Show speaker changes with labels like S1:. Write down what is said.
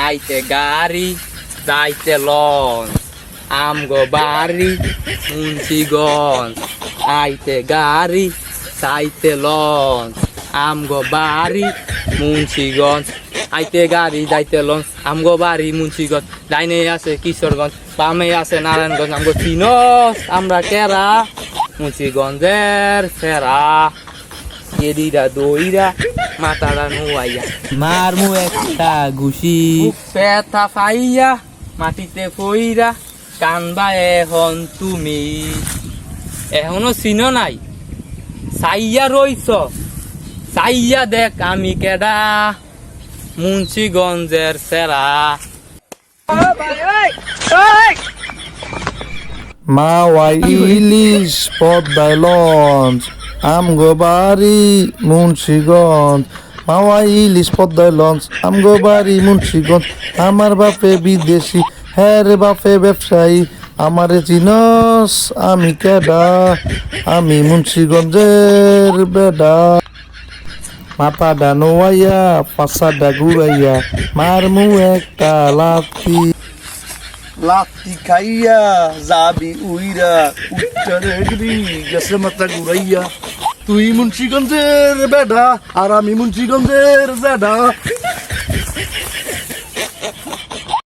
S1: আইতে গাড়ি যাইতে লঞ্চ আমগো বাড়ি মুন্সিগঞ্জ আইতে গাড়ি যাইতে লঞ্চ আমগো বাড়ি মুন্সিগঞ্জ আইতে গাড়ি যাইতে লঞ্চ আমগো বাড়ি মুন্সিগঞ্জ ডাইনে আছে কিশোরগঞ্জ বামে আছে নারায়ণগঞ্জ আমগো চিনস আমরা কেরা মুন্সিগঞ্জের ফেরা এদিরা দইরা মাতারা নুয়াইয়া মারমু একটা ঘুষি পেথা ফাইয়া মাটিতে ফইরা কানবা এখন তুমি এখনও চিন নাই চাইয়া রইছ চাইয়া দেখ আমি কেডা মুন্সিগঞ্জের সেরা
S2: মাওয়াই ইলিশ পদ্মায় লঞ্চ আমগো বাড়ি মুন্সিগঞ্জ। মাওয়াই ইলিশ পদ্মায় লঞ্চ, আমগো বাড়ি মুন্সিগঞ্জ। আমার বাপে বিদেশি হ্যাঁ রে বাপে ব্যবসায়ী। আমারে চিনস, আমি কেডা আমি মুন্সিগঞ্জের বেডা। মাথা ডানোয়াইয়া পাশাডা ঘুরাইয়া, মারমু একটা লাথি লাত্তি খাইয়া যাবি উইরা, উচ্চারে গরি গেছে মাথা ঘুরাইয়া। তুই মুন্সিগঞ্জের বেডা, আর আমি মুন্সিগঞ্জের জেডা